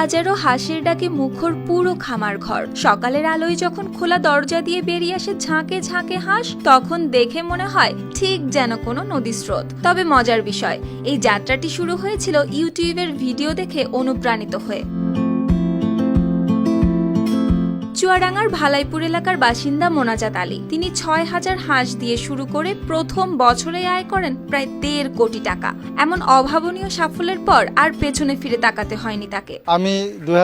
হাজারো হাসির ডাকে মুখর পুরো খামার ঘর। সকালের আলোয় যখন খোলা দরজা দিয়ে বেরিয়ে আসে ঝাঁকে ঝাঁকে হাঁস, তখন দেখে মনে হয় ঠিক যেন কোনো নদী স্রোত। তবে মজার বিষয়, এই যাত্রাটি শুরু হয়েছিল ইউটিউবের ভিডিও দেখে অনুপ্রাণিত হয়ে। চুয়াডাঙ্গার ভালাইপুর এলাকার বাসিন্দা মোনাজাত আলী। তিনি ছয় হাজার হাঁস দিয়ে শুরু করে প্রথম বছরে আয় করেন প্রায় দেড় কোটি টাকা। এমন অভাবনীয় সাফল্যের পর আর পেছনে ফিরে তাকাতে হয়নি তাকে। আমি দুই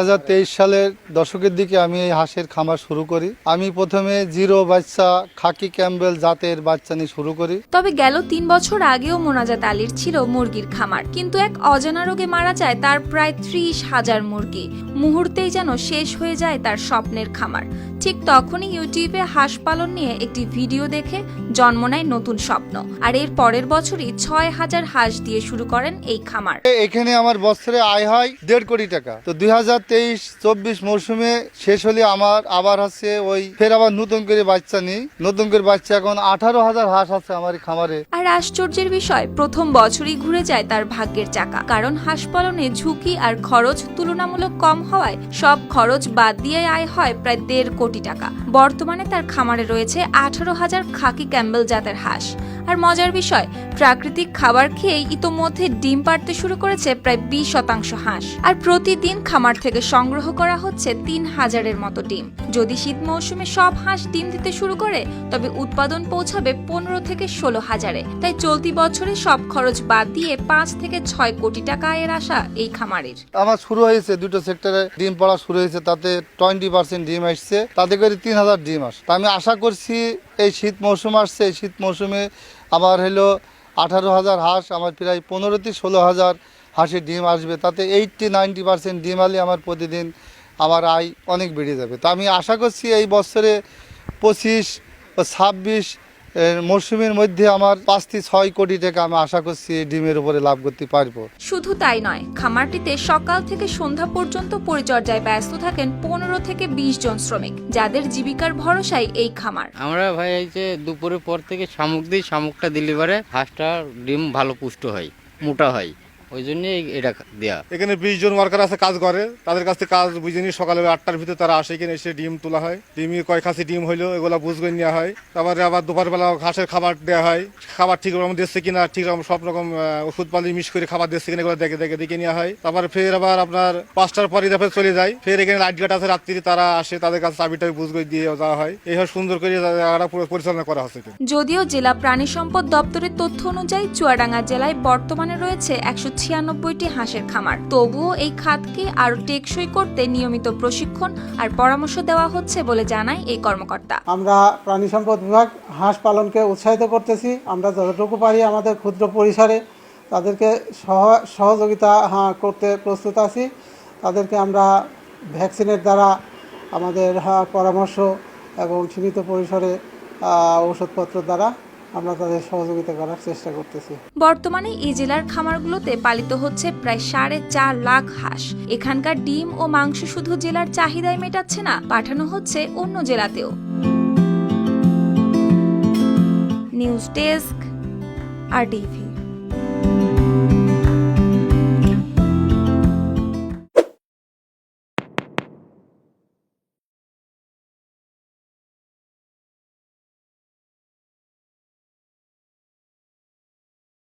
সালের দশকের দিকে আমি এই হাঁসের খামার শুরু করি। আমি প্রথমে জিরো বাচ্চা খাকি ক্যাম্বেল জাতের বাচ্চা নিয়ে শুরু করি। তবে গেল তিন বছর আগেও মোনাজাত আলীর ছিল মুরগির খামার। কিন্তু এক অজানা রোগে মারা যায় তার প্রায় ত্রিশ হাজার মুরগি। মুহূর্তেই যেন শেষ হয়ে যায় তার স্বপ্নের খামার। ঠিক তখনই ইউটিউবে হাঁস পালন নিয়ে একটি ভিডিও দেখে জন্ম নেয় নতুন স্বপ্ন। আর এর পরের বছরই ছয় হাজার হাঁস দিয়ে শুরু করেন এই খামার। এখানে আমার বছরে আয় হয় দেড় কোটি টাকা। তো দুই হাজার তেইশ চব্বিশ মৌসুমে শেষ হলে আমার আবার আছে ওই ফের আবার নতুন করে বাচ্চা নিই। নতুন করে বাচ্চা এখন আঠারো হাজার হাঁস আছে আমার খামারে। আর আশ্চর্যের বিষয় প্রথম বছরই ঘুরে যায় তার ভাগ্যের চাকা। কারণ হাঁস পালনে ঝুঁকি আর খরচ তুলনামূলক কম হওয়ায় সব খরচ বাদ দিয়ে আয় হয় প্রায় দেড় কোটি টাকা। বর্তমানে তার খামারে রয়েছে আঠারো হাজার খাকি ক্যাম্বেল জাতের হাঁস। আর মজার বিষয়, প্রাকৃতিক খাবার খেয়েই ইতোমধ্যে ডিম পাড়তে শুরু করেছে প্রায় বিশ শতাংশ হাঁস। আর প্রতিদিন খামার থেকে সংগ্রহ করা হচ্ছে তিন হাজারের মতো ডিম। যদি শীত মৌসুমে সব হাঁস ডিম দিতে শুরু করে, তবে উৎপাদন পৌঁছাবে পনেরো থেকে ষোলো হাজারে। তাই চলতি বছরে সব খরচ বাদ দিয়ে পাঁচ থেকে ছয় কোটি টাকা আয়ের আশা এই খামারের। আমার শুরু হয়েছে দুটো সেক্টরে ডিম পড়া শুরু হয়েছে, তাতে টোয়েন্টি পার্সেন্ট ডিম আসছে, তাতে করে তিন হাজার ডিম আস। আমি আশা করছি এই শীত মৌসুম আসছে, এই শীত মৌসুমে আমার হলো আঠারো হাজার হাঁস, আমার প্রায় পনেরো থেকে ষোলো হাজার হাঁসের ডিম আসবে। তাতে এইটটি, নাইনটি পার্সেন্ট ডিম আলে আমার প্রতিদিন আমার আয় অনেক বেড়ে যাবে। তা আমি আশা করছি এই বছরে পঁচিশ ও ছাব্বিশ মরশুমের মধ্যে আমার পাঁচ থেকে ছয় কোটি টাকা আমি আশা করছি এই ডিমের উপরে লাভ করতে পারব। শুধু তাই নয় খামারটিতে সকাল থেকে সন্ধ্যা পর্যন্ত পরিচর্যায় ব্যস্ত থাকেন পনেরো থেকে বিশ জন শ্রমিক যাদের জীবিকার ভরসায় এই খামার। আমরা ভাই এই যে দুপুরের পর থেকে শামুক দিই শামুকটা দিলে পরে হাঁসটা ডিম ভালো পুষ্ট হয় মোটা হয়। ওই জন্যে এটা দেয়া। এখানে বিশ জন ওয়ার্কার আছে কাজ করে। তাদের কাছ থেকে কাজ বুঝে নিয়ে সকালে আটটার ভিতরে তারা আসে এখানে এসে ডিম তোলা হয়। ডিমে কয় খাসি ডিম হইল এগুলো বুঝ করে নেওয়া হয়। তারপরে আবার দুপুরবেলা ঘাসের খাবার দেওয়া হয়। খাবার ঠিক রকম দিচ্ছে কিনা ঠিক রকম সব রকম ওষুধ পালি মিশ করে খাবার দিচ্ছে কিনা এগুলো দেখে দেখে দেখে নেওয়া হয়। তারপরে ফের আবার আপনার পাঁচটার পরে তারপরে চলে যায়। ফের এখানে লাইট গার্ড আছে রাত্রি তারা আসে তাদের কাছে চাবিটা বুঝ করে দিয়ে দেওয়া হয়। এইভাবে সুন্দর করে জায়গাটা পরিচালনা করা হচ্ছে যদিও জেলা প্রাণী সম্পদ দপ্তরের তথ্য অনুযায়ী চুয়াডাঙ্গা জেলায় বর্তমানে রয়েছে একশো ছিয়ানব্বইটি হাঁসের খামার। তবুও এই খাতকে আরও টেকসই করতে নিয়মিত প্রশিক্ষণ আর পরামর্শ দেওয়া হচ্ছে বলে জানায় এই কর্মকর্তা। আমরা প্রাণী সম্পদ বিভাগ হাঁস পালনকে উৎসাহিত করতেছি। আমরা যতটুকু পারি আমাদের ক্ষুদ্র পরিসরে তাদেরকে সহ- সহযোগিতা হ্যাঁ, করতে প্রস্তুত আছি। তাদেরকে আমরা ভ্যাকসিনের দ্বারা আমাদের হ্যাঁ, পরামর্শ এবং সীমিত পরিসরে ওষুধপত্র দ্বারা আমরা তাদের সহযোগিতা করার চেষ্টা করতেছি। বর্তমানে এই জেলার খামারগুলোতে পালিত হচ্ছে প্রায় সাড়ে চার লাখ হাঁস। এখানকার ডিম ও মাংস শুধু জেলার চাহিদায় মেটাচ্ছে না, পাঠানো হচ্ছে অন্য জেলাতেও। নিউজ ডেস্ক, আর টিভি